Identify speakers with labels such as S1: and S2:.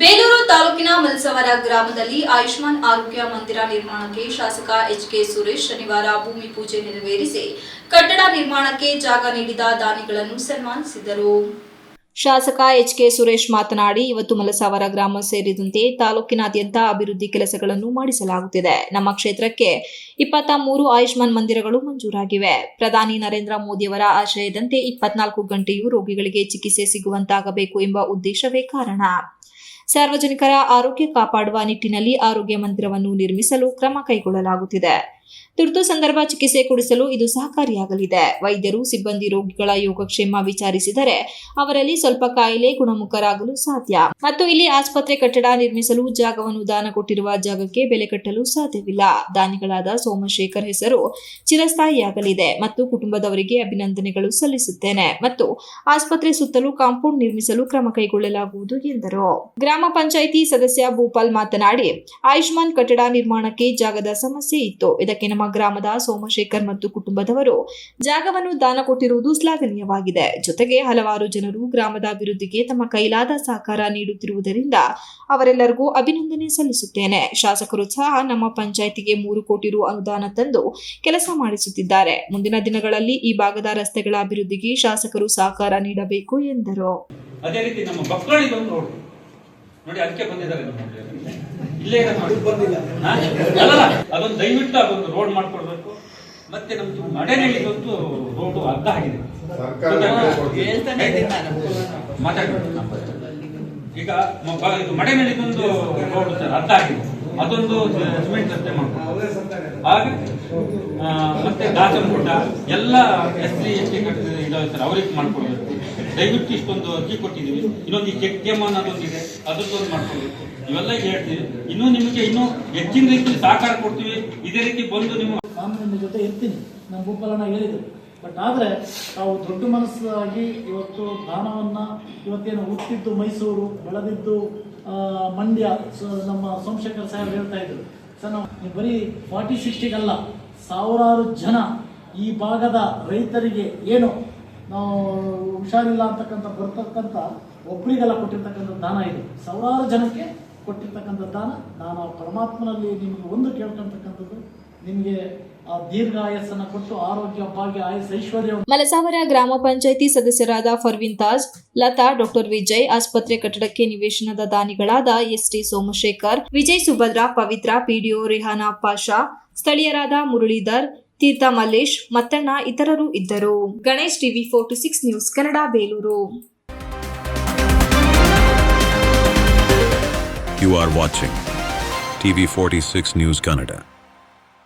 S1: ಬೇಲೂರು ತಾಲೂಕಿನ ಮಲ್ಸವರ ಗ್ರಾಮದಲ್ಲಿ ಆಯುಷ್ಮಾನ್ ಆರೋಗ್ಯ ಮಂದಿರ ನಿರ್ಮಾಣಕ್ಕೆ ಶಾಸಕ ಎಚ್ ಕೆ ಸುರೇಶ್ ಶನಿವಾರ ಭೂಮಿ ಪೂಜೆ ನೆರವೇರಿಸಿ ಕಟ್ಟಡ ನಿರ್ಮಾಣಕ್ಕೆ ಜಾಗ ನೀಡಿದ ದಾನಿಗಳನ್ನು ಸನ್ಮಾನಿಸಿದರು. ಶಾಸಕ ಎಚ್ ಕೆ ಸುರೇಶ್ ಮಾತನಾಡಿ, ಇವತ್ತು ಮಲಸಾವರ ಗ್ರಾಮ ಸೇರಿದಂತೆ ತಾಲೂಕಿನಾದ್ಯಂತ ಅಭಿವೃದ್ಧಿ ಕೆಲಸಗಳನ್ನು ಮಾಡಿಸಲಾಗುತ್ತಿದೆ. ನಮ್ಮ ಕ್ಷೇತ್ರಕ್ಕೆ ಇಪ್ಪತ್ತ ಮೂರು ಆಯುಷ್ಮಾನ್ ಮಂದಿರಗಳು ಮಂಜೂರಾಗಿವೆ. ಪ್ರಧಾನಿ ನರೇಂದ್ರ ಮೋದಿಯವರ ಆಶಯದಂತೆ ಇಪ್ಪತ್ನಾಲ್ಕು ಗಂಟೆಯೂ ರೋಗಿಗಳಿಗೆ ಚಿಕಿತ್ಸೆ ಸಿಗುವಂತಾಗಬೇಕು ಎಂಬ ಉದ್ದೇಶವೇ ಕಾರಣ. ಸಾರ್ವಜನಿಕರ ಆರೋಗ್ಯ ಕಾಪಾಡುವ ನಿಟ್ಟಿನಲ್ಲಿ ಆರೋಗ್ಯ ಮಂದಿರವನ್ನು ನಿರ್ಮಿಸಲು ಕ್ರಮ ಕೈಗೊಳ್ಳಲಾಗುತ್ತಿದೆ. ತುರ್ತು ಸಂದರ್ಭ ಚಿಕಿತ್ಸೆ ಕೊಡಿಸಲು ಇದು ಸಹಕಾರಿಯಾಗಲಿದೆ. ವೈದ್ಯರು, ಸಿಬ್ಬಂದಿ, ರೋಗಿಗಳ ಯೋಗಕ್ಷೇಮ ವಿಚಾರಿಸಿದರೆ ಅವರಲ್ಲಿ ಸ್ವಲ್ಪ ಕಾಯಿಲೆ ಗುಣಮುಖರಾಗಲು ಸಾಧ್ಯ. ಮತ್ತು ಇಲ್ಲಿ ಆಸ್ಪತ್ರೆ ಕಟ್ಟಡ ನಿರ್ಮಿಸಲು ಜಾಗವನ್ನು ದಾನ ಕೊಟ್ಟಿರುವ ಜಾಗಕ್ಕೆ ಬೆಲೆ ಕಟ್ಟಲು ಸಾಧ್ಯವಿಲ್ಲ. ದಾನಿಗಳಾದ ಸೋಮಶೇಖರ್ ಹೆಸರು ಚಿರಸ್ಥಾಯಿಯಾಗಲಿದೆ ಮತ್ತು ಕುಟುಂಬದವರಿಗೆ ಅಭಿನಂದನೆಗಳು ಸಲ್ಲಿಸುತ್ತೇನೆ ಮತ್ತು ಆಸ್ಪತ್ರೆ ಸುತ್ತಲೂ ಕಾಂಪೌಂಡ್ ನಿರ್ಮಿಸಲು ಕ್ರಮ ಕೈಗೊಳ್ಳಲಾಗುವುದು ಎಂದರು. ಗ್ರಾಮ ಪಂಚಾಯಿತಿ ಸದಸ್ಯ ಭೂಪಾಲ್ ಮಾತನಾಡಿ, ಆಯುಷ್ಮಾನ್ ಕಟ್ಟಡ ನಿರ್ಮಾಣಕ್ಕೆ ಜಾಗದ ಸಮಸ್ಯೆ ಇತ್ತು. ಇದಕ್ಕೆ ನಮ್ಮ ಗ್ರಾಮದ ಸೋಮಶೇಖರ್ ಮತ್ತು ಕುಟುಂಬದವರು ಜಾಗವನ್ನು ದಾನ ಕೊಟ್ಟಿರುವುದು ಶ್ಲಾಘನೀಯವಾಗಿದೆ. ಜೊತೆಗೆ ಹಲವಾರು ಜನರು ಗ್ರಾಮದ ಅಭಿವೃದ್ಧಿಗೆ ತಮ್ಮ ಕೈಲಾದ ಸಹಕಾರ ನೀಡುತ್ತಿರುವುದರಿಂದ ಅವರೆಲ್ಲರಿಗೂ ಅಭಿನಂದನೆ ಸಲ್ಲಿಸುತ್ತೇನೆ. ಶಾಸಕರು ಸಹ ನಮ್ಮ ಪಂಚಾಯಿತಿಗೆ ಮೂರು ಕೋಟಿ ರು ಅನುದಾನ ತಂದು ಕೆಲಸ ಮಾಡಿಸುತ್ತಿದ್ದಾರೆ. ಮುಂದಿನ ದಿನಗಳಲ್ಲಿ ಈ ಭಾಗದ ರಸ್ತೆಗಳ ಅಭಿವೃದ್ಧಿಗೆ ಶಾಸಕರು ಸಹಕಾರ ನೀಡಬೇಕು ಎಂದರು.
S2: ಅದೇ ರೀತಿ ನಮ್ಮ ನೋಡಿ. ಅದಕ್ಕೆ ಬಂದಿದ್ದಾರೆ. ಇಲ್ಲೇ ಬಂದಿಲ್ಲ? ಅಲ್ಲಲ್ಲ ಅದೊಂದು ದಯವಿಟ್ಟು ಅದೊಂದು ರೋಡ್ ಮಾಡ್ಕೊಡ್ಬೇಕು ಮತ್ತೆ ನಮ್ದು ಮಡೆನಳ್ಳಿಗೊಂದು ರೋಡ್ ಅರ್ಧ ಆಗಿದೆ.
S3: ಹೇಳ್ತಾನೆ ಇದ್ದೀನಿ ನಾನು.
S2: ಮಾತಾಡ್ಬೇಕು ಈಗ ಇದು ಮಡೆನಳ್ಳಿಗೊಂದು ರೋಡ್ ಸರ್ ಅರ್ಧ ಆಗಿದೆ. ಅದೊಂದು ಸಿಮೆಂಟ್ ರಸ್ತೆ ಮಾಡ್ಕೊಂಡು ಹಾಗೆ ಮತ್ತೆ ದಾಸನಗುಡ್ಡ ಎಲ್ಲ ಎಸ್ ಸಿ ಎಸ್ ಟಿ ಇದಾವೆ ಸರ್ ಅವ್ರಿಗೆ ಮಾಡ್ಕೊಡ್ಬೇಕು. ದಯವಿಟ್ಟು ಇಷ್ಟೊಂದು ಅರ್ಜಿ ಕೊಟ್ಟಿದ್ದೀವಿ. ಇನ್ನೊಂದು ಈ ಚೆಕ್ ಗೆಮ್ ಅನ್ನೋದೊಂದಿದೆ ಅದಕ್ಕೊಂದು ಮಾಡ್ಕೊಡ್ಬೇಕು. ಇವೆಲ್ಲ ಹೇಳ್ತೀವಿ ಇನ್ನೂ ನಿಮಗೆ ಇನ್ನೂ ಹೆಚ್ಚಿನ ರೀತಿಯಲ್ಲಿ ಸಹಕಾರ ಕೊಡ್ತೀವಿ. ಇದೇ ರೀತಿ ಬಂದು
S4: ನಿಮ್ಮ ಸಾಮಾನ್ಯ ಜೊತೆ ಇರ್ತೀನಿ. ನಮ್ಮ ಗೋಪಾಲಣ್ಣ ಹೇಳಿದ್ರು ಬಟ್ ಆದರೆ ತಾವು ದೊಡ್ಡ ಮನಸ್ಸಾಗಿ ಇವತ್ತು ದಾನವನ್ನು ಇವತ್ತೇನು ಹುಟ್ಟಿದ್ದು ಮೈಸೂರು, ಬೆಳೆದಿದ್ದು ಮಂಡ್ಯ ನಮ್ಮ ಸೋಮಶೇಖರ್ ಸಾಹೇಬ್ ಹೇಳ್ತಾ ಇದ್ರು. ಸರ್ ನೀವು ಬರೀ ಫಾರ್ಟಿ ಸಿಕ್ಸ್ಟಿಗಲ್ಲ, ಸಾವಿರಾರು ಜನ ಈ ಭಾಗದ ರೈತರಿಗೆ ಏನು ನಾವು ಹುಷಾರಿಲ್ಲ ಅಂತಕ್ಕಂಥ, ಬರ್ತಕ್ಕಂಥ ಒಬ್ಬರಿಗೆಲ್ಲ ಕೊಟ್ಟಿರ್ತಕ್ಕಂಥ ದಾನ ಇದು. ಸಾವಿರಾರು ಜನಕ್ಕೆ ಕೊಟ್ಟಿರ್ತಕ್ಕಂಥ ದಾನ. ನಾನು ಪರಮಾತ್ಮನಲ್ಲಿ ನಿಮಗೆ ಒಂದು ಕೇಳ್ಕೊಂತಕ್ಕಂಥದ್ದು ನಿಮಗೆ ಕೊಟ್ಟು ಆರೋಗ್ಯ, ಭಾಗ್ಯ ಐಶ್ವರ್ಯ
S1: ಮಲಸಾವರ ಗ್ರಾಮ ಪಂಚಾಯಿತಿ ಸದಸ್ಯರಾದ ಫರ್ವಿನ್ ತಾಜ್, ಲತಾ, ಡಾಕ್ಟರ್ ವಿಜಯ್, ಆಸ್ಪತ್ರೆ ಕಟ್ಟಡಕ್ಕೆ ನಿವೇಶನದ ದಾನಿಗಳಾದ ಎಸ್ಟಿ ಸೋಮಶೇಖರ್, ವಿಜಯ್ ಸುಭದ್ರಾ, ಪವಿತ್ರ, ಪಿಡಿಒ ರಿಹಾನಾ ಪಾಷಾ, ಸ್ಥಳೀಯರಾದ ಮುರಳೀಧರ್ ತೀರ್ಥ ಮಲ್ಲೇಶ್, ಮತ್ತಣ್ಣ ಇತರರು ಇದ್ದರು Ganesh TV four two six news, Kannada, Belur you
S5: You are watching TV46 News Kannada.